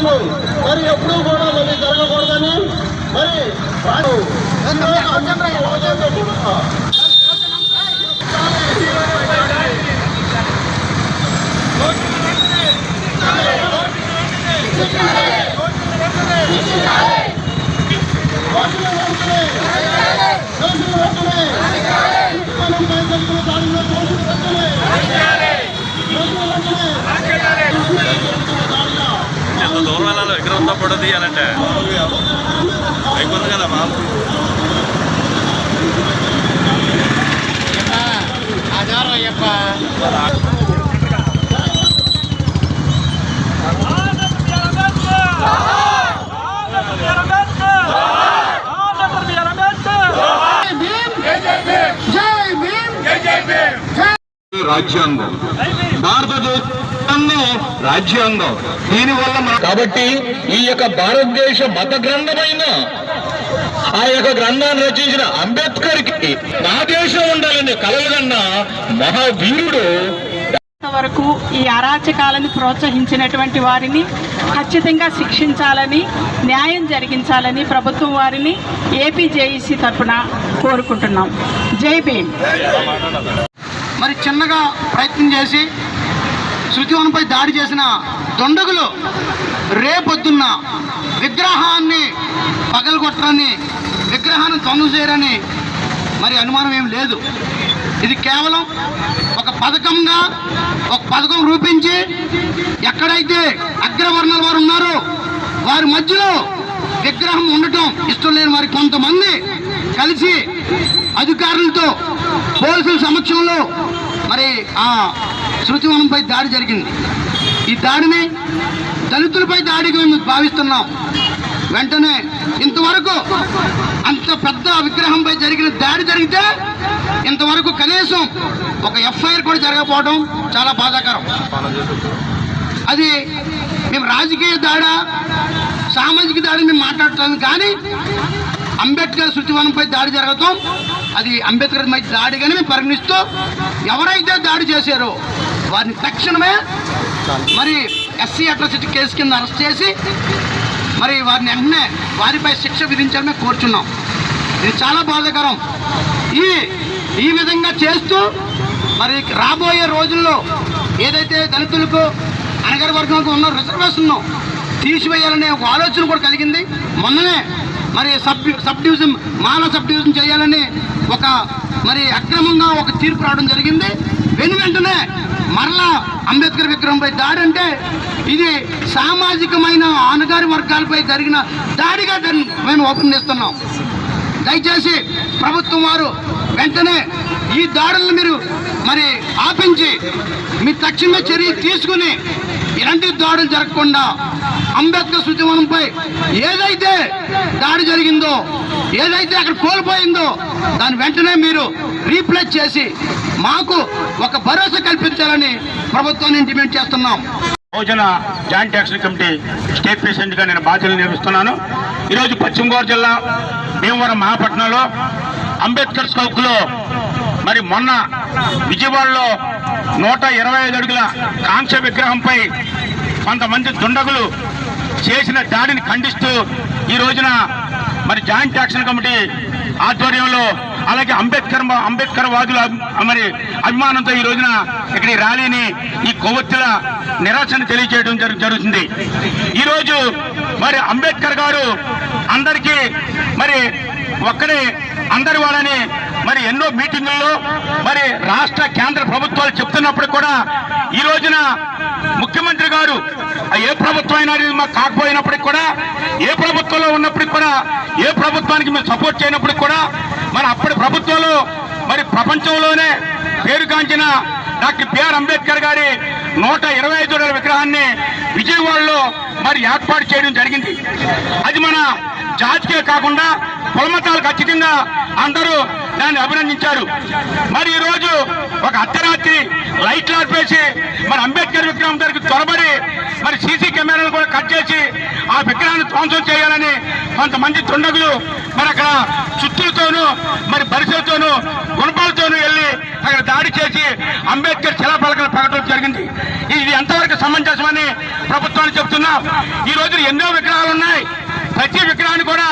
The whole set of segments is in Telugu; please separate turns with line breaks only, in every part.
దాడులు మరి ఎప్పుడూ కూడా మరి జరగకూడదని మరి వారు దోషులు దోషులు
ఎంత దూరం వెళ్ళాలో విగ్రహంతో ఫోటో తీయాలంటే. అయిపోతుంది కదా మాకు.
రాజ్యాంగం. భారతదేశాన్ని రాజ్యాంగం. దీనివల్ల కాబట్టి ఈ యొక్క భారతదేశ మత గ్రంథమైన ఆ యొక్క గ్రంథాన్ని రచించిన అంబేద్కర్కి నా దేశం ఉండాలని కలలుగన్న మహావీరుడు
వరకు ఈ అరాచకాలను ప్రోత్సహించినటువంటి వారిని ఖచ్చితంగా శిక్షించాలని న్యాయం జరిగించాలని ప్రభుత్వం వారిని ఏపీ జేఈసీ తరఫున కోరుకుంటున్నాం. జై భీమ్.
మరి చిన్నగా ప్రయత్నం చేసి శృతివనంపై దాడి చేసిన దొండగులు రేపొద్దున్న విగ్రహాన్ని పగలగొట్టరని విగ్రహాన్ని ధ్వంసం చేయరని మరి అనుమానం ఏం లేదు. ఇది కేవలం ఒక పథకంగా ఒక పథకం రూపించి ఎక్కడైతే అగ్రవర్ణాల వారు ఉన్నారో వారి మధ్యలో విగ్రహం ఉండటం ఇష్టం లేని వారి కొంతమంది కలిసి అధికారులతో పోలీసుల సమక్షంలో మరి ఆ శృతివనంపై దాడి జరిగింది. ఈ దాడిని దళితులపై దాడిగా మేము భావిస్తున్నాం. వెంటనే ఇంతవరకు అంత పెద్ద విగ్రహంపై జరిగిన దాడి జరిగితే ఇంతవరకు కనీసం ఒక ఎఫ్ఐఆర్ కూడా జరగకపోవడం చాలా బాధాకరం. అది మేము రాజకీయ దాడా సామాజిక దాడి మేము మాట్లాడటం కానీ అంబేద్కర్ శృతివనంపై దాడి జరగటం అది అంబేద్కర్ మై దాడిగానే మేము పరిగణిస్తూ ఎవరైతే దాడి చేశారో వారిని తక్షణమే మరి ఎస్సీ అట్రాసిటీ కేసు కింద అరెస్ట్ చేసి మరి వారిని వెంటనే వారిపై శిక్ష విధించాలని కోరుచున్నాం. ఇది చాలా బాధాకరం. ఈ ఈ విధంగా చేస్తూ మరి రాబోయే రోజుల్లో ఏదైతే దళితులకు అనగర వర్గంకు ఉన్న రిజర్వేషన్ను తీసివేయాలనే ఒక ఆలోచన కూడా కలిగింది. మొన్ననే మరి sub sub division Mala sub division చేయాలని ఒక మరి అక్రమంగా ఒక తీర్పు రావడం జరిగింది. వెను వెంటనే మరలా అంబేద్కర్ విగ్రహంపై దాడి అంటే ఇది సామాజికమైన ఆనగారి వర్గాలపై జరిగిన దాడిగా దాన్ని మేము ఓపెన్ చేస్తున్నాం. దయచేసి ప్రభుత్వం వారు వెంటనే ఈ దాడులను మీరు మరి ఆపించి మీ తక్షణమే చర్య తీసుకుని ఇలాంటి దాడులు జరగకుండా అంబేద్కర్ శుచివనంపై ఏదైతే దాడి జరిగిందో ఏదైతే అక్కడ కోల్పోయిందో దాని వెంటనే మీరు రీప్లేస్ చేసి మాకు ఒక భరోసా కల్పించాలని ప్రభుత్వాన్ని ఇంటిమేట్ చేస్తున్నాం.
భోజన జాయింట్ యాక్షన్ కమిటీ స్టేట్ ప్రెసిడెంట్గా నేను బాధ్యతలు నిర్వహిస్తున్నాను. ఈరోజు పశ్చిమ గోదావరి జిల్లా భీమవరం మహాపట్నంలో అంబేద్కర్ స్కౌక్లో మరి మొన్న విజయవాడలో నూట ఇరవై ఐదు అడుగుల కాంక్ష విగ్రహంపై కొంతమంది దుండగులు చేసిన దాడిని ఖండిస్తూ ఈ రోజున మరి జాయింట్ యాక్షన్ కమిటీ ఆధ్వర్యంలో అలాగే అంబేద్కర్ అంబేద్కర్ వాదుల మరి అభిమానంతో ఈ రోజున ఇక్కడ ఈ ర్యాలీని ఈ కొవ్వొత్తుల నిరాశను తెలియజేయడం జరు- జరుగుతుంది. ఈరోజు మరి అంబేద్కర్ గారు అందరికీ మరి ఒక్కడే అందరి వాళ్ళని మరి ఎన్నో మీటింగుల్లో మరి రాష్ట్ర కేంద్ర ప్రభుత్వాలు చెప్తున్నప్పుడు కూడా ఈ రోజున ముఖ్యమంత్రి గారు ఏ ప్రభుత్వం అయినా మాకు కాకపోయినప్పటికి కూడా ఏ ప్రభుత్వంలో ఉన్నప్పటికి కూడా ఏ ప్రభుత్వానికి మేము సపోర్ట్ చేయనప్పటికి కూడా మరి అప్పటి ప్రభుత్వంలో మరి ప్రపంచంలోనే పేరుగాంచిన డాక్టర్ బిఆర్ అంబేద్కర్ గారి నూట ఇరవై ఐదు విగ్రహాన్ని విజయవాడలో మరి ఏర్పాటు చేయడం జరిగింది. అది మన జాతికే కాకుండా కులమతాలకు ఖచ్చితంగా అందరూ దాన్ని అభినందించారు. మరి ఈరోజు ఒక అర్ధరాత్రి లైట్లు ఆర్పేసి మరి అంబేద్కర్ విగ్రహం దగ్గరికి త్వరబడి మరి సీసీ కెమెరాలు కూడా కట్ చేసి ఆ విగ్రహాన్ని ధ్వంసం చేయాలని కొంతమంది తుండగులు మరి అక్కడ చుట్టూతోనూ మరి పరిసరతోనూ గుణపాలతోనూ వెళ్ళి అక్కడ దాడి చేసి అంబేద్కర్ శిలాపలకలు పగటం జరిగింది. ఇది ఎంతవరకు సమంజసమని ప్రభుత్వాన్ని చెప్తున్నా. ఈ రోజు ఎన్నో విగ్రహాలు ఉన్నాయి. ప్రతి విగ్రహాన్ని కూడా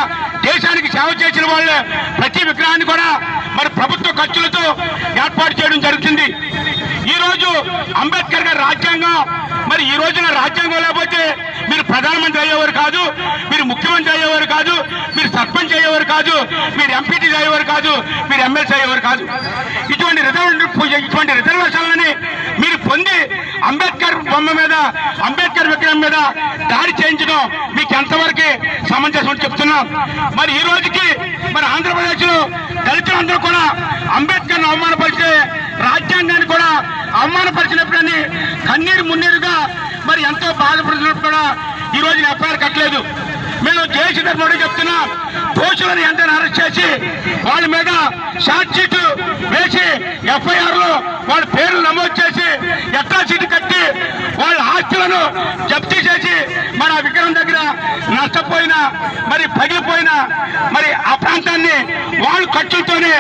దేశానికి సేవ చేసిన వాళ్ళు. ప్రతి విగ్రహాన్ని కూడా మరి ప్రభుత్వ ఖర్చులతో ఏర్పాటు చేయడం జరుగుతుంది. ఈ రోజు అంబేద్కర్ గారి రాజ్యాంగం మరి ఈ రోజున రాజ్యాంగం లేకపోతే మీరు ప్రధానమంత్రి అయ్యేవారు కాదు మీరు ముఖ్యమంత్రి అయ్యేవారు కాదు మీరు సర్పంచ్ అయ్యేవారు కాదు మీరు ఎంపీటీ అయ్యేవారు కాదు మీరు ఎమ్మెల్సీ అయ్యేవారు కాదు. ఇటువంటి రిజర్వ్ ఇటువంటి రిజర్వేషన్లని మీరు పొంది అంబేద్కర్ బొమ్మ మీద అంబేద్కర్ విగ్రహం మీద దాడి చేయించడం మీకు ఎంతవరకు సమంజసం అని చెప్తున్నాం. మరి ఈ రోజుకి మరి ఆంధ్రప్రదేశ్లో దళితులందరూ కూడా అంబేద్కర్ అవమానపరిచే రాజ్యాంగాన్ని కూడా అవమానపరిచినప్పుడని కన్నీరు మున్నీరుగా మరి ఎంతో బాధపడుతున్నప్పుడు కూడా ఈ రోజు ఎఫ్ఐఆర్ కట్టలేదు. మేము జేసీ తరఫున చెప్తున్నా దోషులను ఎంత అరెస్ట్ చేసి వాళ్ళ మీద షార్ట్ షీట్ వేసి ఎఫ్ఐఆర్లో వాళ్ళ పేర్లు నమోదు చేసి ఎట్లా సీటు కట్టి వాళ్ళ ఆస్తులను జప్తీ చేసి మన విగ్రహం దగ్గర నష్టపోయిన మరి పగిలిపోయిన మరి ఆ ప్రాంతాన్ని వాళ్ళు ఖర్చులతోనే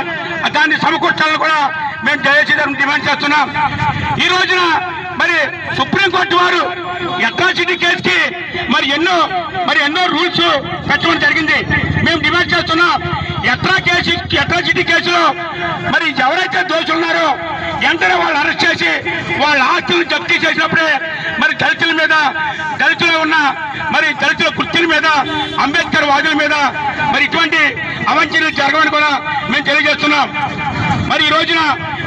దాన్ని సమకూర్చాలని కూడా మేము జేసీ తరఫున డిమాండ్ చేస్తున్నాం. ఈ రోజున మరి సుప్రీంకోర్టు వారు అట్రాసిటీ కేసుకి మరి ఎన్నో మరి ఎన్నో రూల్స్ పెట్టడం జరిగింది. మేము డిమాండ్ చేస్తున్నాం ఎట్రా కేసు అట్రాసిటీ కేసులో మరి ఎవరైతే దోషులున్నారో వెంటనే వాళ్ళు అరెస్ట్ చేసి వాళ్ళ ఆస్తులను జప్తీ చేసినప్పుడే మరి దళితుల మీద దళితులు ఉన్న మరి దళితుల కుర్చీల మీద అంబేద్కర్ వాదుల మీద మరి ఇటువంటి అవంచనలు జరగవని కూడా మేము తెలియజేస్తున్నాం. మరి ఈ రోజున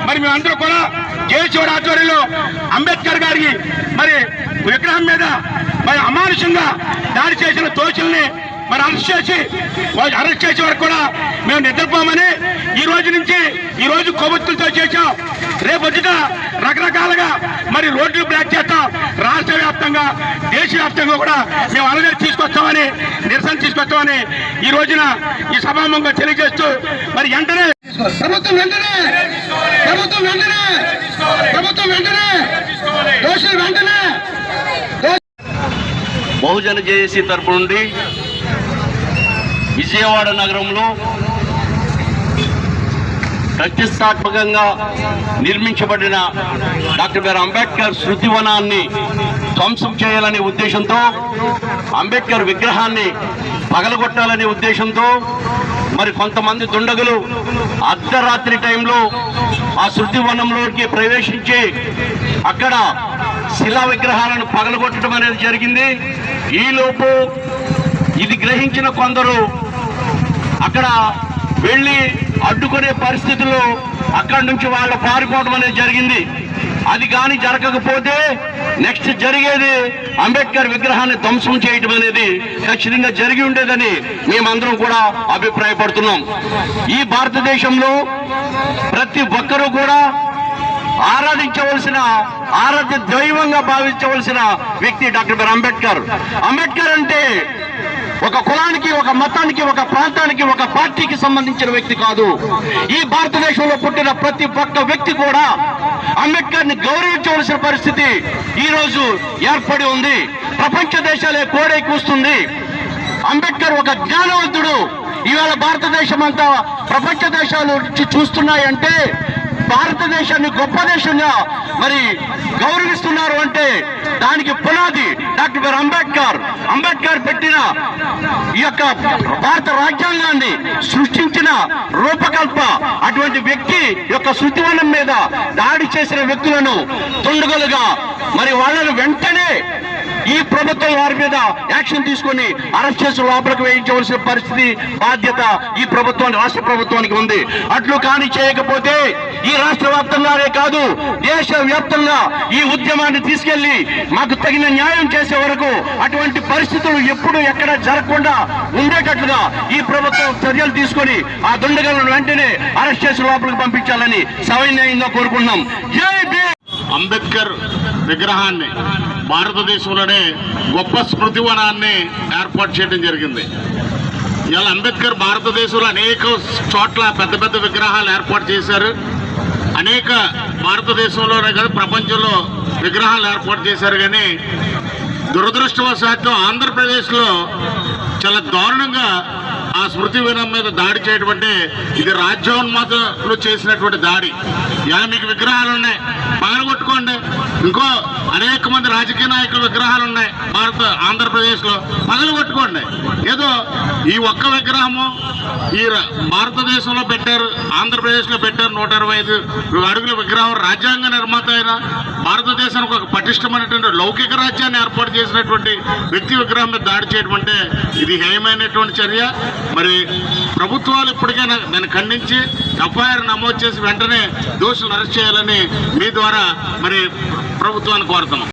మరి మేమందరూ కూడా జయశివుడు ఆధ్వర్యంలో అంబేద్కర్ గారికి మరి విగ్రహం మీద మరి అమానుషంగా దాడి చేసిన దోషుల్ని మరి అరెస్ట్ చేసి అరెస్ట్ చేసే వరకు కూడా మేము నిద్రపోమని ఈ రోజు నుంచి ఈ రోజు కొవ్వొత్తులతో చేశాం. రేపు వచ్చిన రకరకాలుగా మరి రోడ్లు బ్లాక్ చేస్తాం. రాష్ట్ర వ్యాప్తంగా దేశవ్యాప్తంగా కూడా మేము అలగలి తీసుకొస్తామని నిరసన తీసుకొస్తామని ఈ రోజున ఈ సభాముఖంగా తెలియజేస్తూ మరి వెంటనే
ప్రభుత్వం వెంటనే ప్రభుత్వం వెంటనే ప్రభుత్వం వెంటనే దోషులు వెంటనే
బహుజన జేఏసీ తరపు నుండి విజయవాడ నగరంలో ప్రతిష్టాత్మకంగా నిర్మించబడిన డాక్టర్ బిఆర్ అంబేద్కర్ శృతివనాన్ని ధ్వంసం చేయాలనే ఉద్దేశంతో అంబేద్కర్ విగ్రహాన్ని పగలగొట్టాలనే ఉద్దేశంతో మరి కొంతమంది దుండగులు అర్ధరాత్రి టైంలో ఆ శృతివనంలోకి ప్రవేశించి అక్కడ శిలా విగ్రహాలను పగలగొట్టడం అనేది జరిగింది. ఈలోపు ఇది గ్రహించిన కొందరు అక్కడ వెళ్ళి అడ్డుకునే పరిస్థితుల్లో అక్కడి నుంచి వాళ్ళు పారిపోవడం అనేది జరిగింది. అది కానీ జరగకపోతే నెక్స్ట్ జరిగేది అంబేద్కర్ విగ్రహాన్ని ధ్వంసం చేయటం అనేది ఖచ్చితంగా జరిగి ఉండేదని మేమందరం కూడా అభిప్రాయపడుతున్నాం. ఈ భారతదేశంలో ప్రతి ఒక్కరూ కూడా ఆరాధించవలసిన ఆరాధ్య దైవంగా భావించవలసిన వ్యక్తి డాక్టర్ అంబేద్కర్. అంబేద్కర్ అంటే ఒక కులానికి ఒక మతానికి ఒక ప్రాంతానికి ఒక పార్టీకి సంబంధించిన వ్యక్తి కాదు. ఈ భారతదేశంలో పుట్టిన ప్రతి ఒక్క వ్యక్తి కూడా అంబేద్కర్ని గౌరవించవలసిన పరిస్థితి ఈ రోజు ఏర్పడి ఉంది. ప్రపంచ దేశాలే కోడై కూస్తుంది. అంబేద్కర్ ఒక జ్ఞానవంతుడు. ఇవాళ భారతదేశం అంతా ప్రపంచ దేశాలు నుంచి చూస్తున్నాయంటే భారతదేశాన్ని గొప్ప దేశంగా మరి గౌరవిస్తున్నారు అంటే దానికి పునాది డాక్టర్ బిఆర్ అంబేద్కర్. అంబేద్కర్ పెట్టిన ఈ యొక్క భారత రాజ్యాంగాన్ని సృష్టించిన రూపకల్ప అటువంటి వ్యక్తి యొక్క శృతివనం మీద దాడి చేసిన వ్యక్తులను తుండగలుగా మరి వాళ్ళను వెంటనే ఈ ప్రభుత్వం వారి మీద యాక్షన్ తీసుకొని అరెస్ట్ చేసి లోపలికి వేయించవలసిన పరిస్థితి బాధ్యత ఈ ప్రభుత్వానికి రాష్ట్ర ప్రభుత్వానికి ఉంది. అట్లు కాని చేయకపోతే ఈ రాష్ట్ర వ్యాప్తంగానే కాదు దేశ వ్యాప్తంగా ఈ ఉద్యమాన్ని తీసుకెళ్ళి మాకు తగిన న్యాయం చేసే వరకు అటువంటి పరిస్థితులు ఎప్పుడు ఎక్కడ జరగకుండా ఉండేటట్లుగా ఈ ప్రభుత్వం చర్యలు తీసుకొని ఆ దుండగలను వెంటనే అరెస్ట్ చేసి లోపలికి పంపించాలని సవినయంగా కోరుకుంటున్నాం.
అంబేద్కర్ విగ్రహాన్ని భారతదేశంలోనే గొప్ప స్మృతివనాన్ని ఏర్పాటు చేయడం జరిగింది. ఇలా అంబేద్కర్ భారతదేశంలో అనేక చోట్ల పెద్ద పెద్ద విగ్రహాలు ఏర్పాటు చేశారు. అనేక భారతదేశంలోనే కాదు ప్రపంచంలో విగ్రహాలు ఏర్పాటు చేశారు. కానీ దురదృష్టవశాత్తు ఆంధ్రప్రదేశ్లో చాలా దారుణంగా ఆ స్మృతి వనం మీద దాడి చేయడం అంటే ఇది రాజ్యోన్మాతలు చేసినటువంటి దాడి. ఇలా మీకు విగ్రహాలు ఉన్నాయి పగలగొట్టుకోండి ఇంకో అనేక మంది రాజకీయ నాయకుల విగ్రహాలు ఉన్నాయి భారత ఆంధ్రప్రదేశ్లో. పగలగొట్టుకోండి. ఏదో ఈ ఒక్క విగ్రహము ఈ భారతదేశంలో పెట్టారు ఆంధ్రప్రదేశ్లో పెట్టారు నూట ఐదు అడుగుల విగ్రహం రాజ్యాంగ నిర్మాత అయిన భారతదేశానికి ఒక పటిష్టమైనటువంటి లౌకిక రాజ్యాన్ని ఏర్పాటు చేసినటువంటి వ్యక్తి విగ్రహం మీద దాడి చేయడం అంటే ఇది హేయమైనటువంటి చర్య. మరి ప్రభుత్వాలు ఇప్పటికైనా దాన్ని ఖండించి ఎఫ్ఐఆర్ నమోదు చేసి వెంటనే దోషులను అరెస్ట్ చేయాలని మీ ద్వారా మరి ప్రభుత్వాన్ని కోరుతున్నాం.